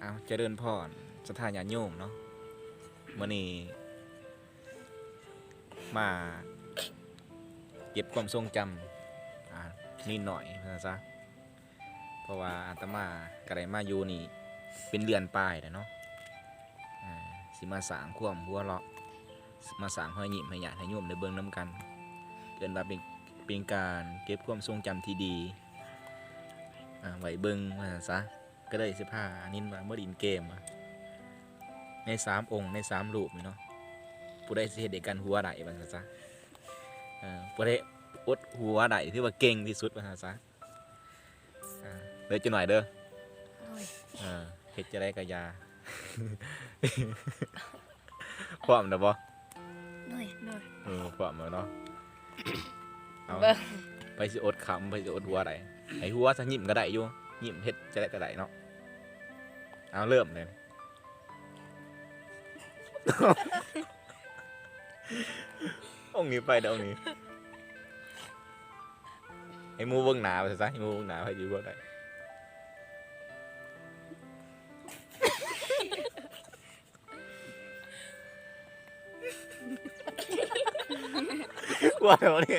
เอาเจริญพรสถานญาโยมเนาะมื่อนี้มาเก็บความทรงจำนิดหน่อยนะจ๊ะเพราะว่าอาตมากระไรมาอยู่นี่ เป็นเดือนปลายแล้วเนาะอ่าสิมาสางความหัวเราะมาสางห้อยหยิมให้ญาติให้โยมได้เบิ่งน้ำกันเกินว่าเป็นเป็นการเก็บความทรงจำที่ดีอ่าไว้เบิ่งว่าซั่นซะ ก็เลยสิพานินมาเมื่อดินเกมอะในสามองค์ในสามรูปนี่เนาะผู้ใดสิเฮ็ดให้กันหัวได้บ้างซะเออผู้ใดอดหัวได้ที่ว่าเก่งที่สุดบ้างซะอ่าเด้อจะหน่อยเด้อโอ้ยเออเฮ็ดจะได้กะยาพร้อมนะบ่โดยโดยเออพร้อมแล้วเนาะเอาเบิ่งไปสิอดขำไปสิอดหัวได้ไอ้หัวสักยิ้มก็ได้อยู่ ยิ้มเฮ็ดจะได้ก็ได้เนาะเอาเริ่มเลยองนี้ไปเดี๋ยวองค์นี้ไอ้มูเบิ่งหนาไปซะไอ้มูเบิ่งหนาไปอยู่บ่ได้ว่าเดี๋ยวนี้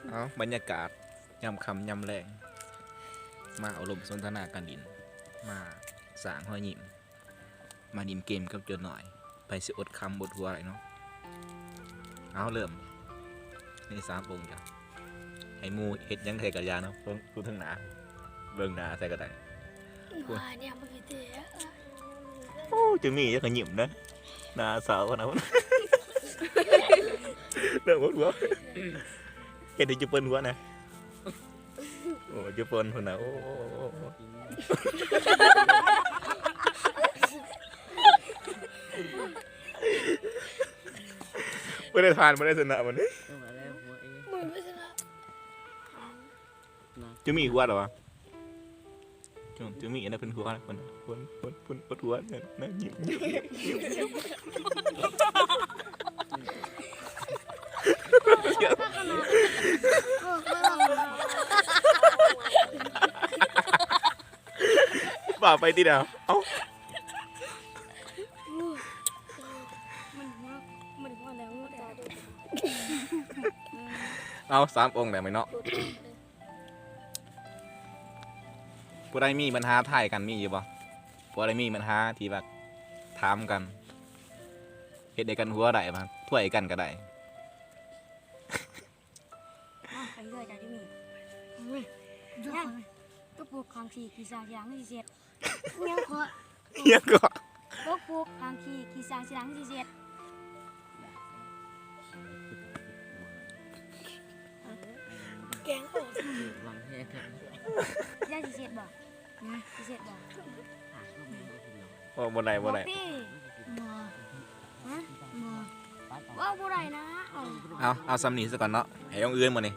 เอาไหมเอาไหมเอาไหมจะเปิดชนะวะเอาไหมดูเอาไม่อีกวะเอาเอาไม่ก็เอาไม่เอาจะไต่หัวจักหัวคนนึงเอาบรรยากาศยำคำยำแรง มาเอารมณ์สนทนากันดิน มาสางห้อยหยิมมาดินเกมกับจนหน่อย ไปสิอดคำบทหัวอะไรเนาะเอาเริ่มในสามองค์จ้ะให้หมูเฮ็ดหยังไงกับยาเนาะเบิ่งดูทั้งหนาเบิ่งหนาใส่ก็ได้ว่าเนี่ยมันคือเตะโอ้จะมีจะขยิมนะหนาสาวนะเริ่มหมดหัวเห็นที่จะเปิ้นหัวนะโอ้จะเปิ้นคนน่ะโอ้โอ้โอ้โอ้ไม่ได้ทานไม่ได้ชนะมันนี่เอามาแล้วหัวเองมึงไม่ชนะจะมีหัวเหรอวะจะจะมีอะไรเป็นหัวนะคนคนคนคนคนหัวเนี่ยนะยิ้มยิ้มยิ้มยิ้ม บ่าไปที่เดียวเอ้ามันว่ามันว่าแล้วแต่เอาสามองค์แต่ไม่เนาะผู้ใดมีปัญหาถ่ายกันมีอยู่บ่ผู้ใดมีปัญหาที่แบบถามกันเฮ็ดได้กันหัวได้บ่ถ้วยกันก็ได้ไปเรื่อยจากที่มียัง ก็ปลูกคางขี่ขี่สางสีหลังสีเสียดยังขอเฮียก็ก็ปลูกคางขี่ขี่สางสีหลังสีเสียดแกงโอ้หลังแห้งครับย่าสีเสียดบ่นะสีเสียดบ่หาข้อมูลเอาทีเดียวโอ้บ่ได้บ่ได้พี่บ่ฮะบ่ว่าบ่ได้นะเอาเอาเอาซ้ำนี้ซะก่อนเนาะให้องค์อื่นมานี่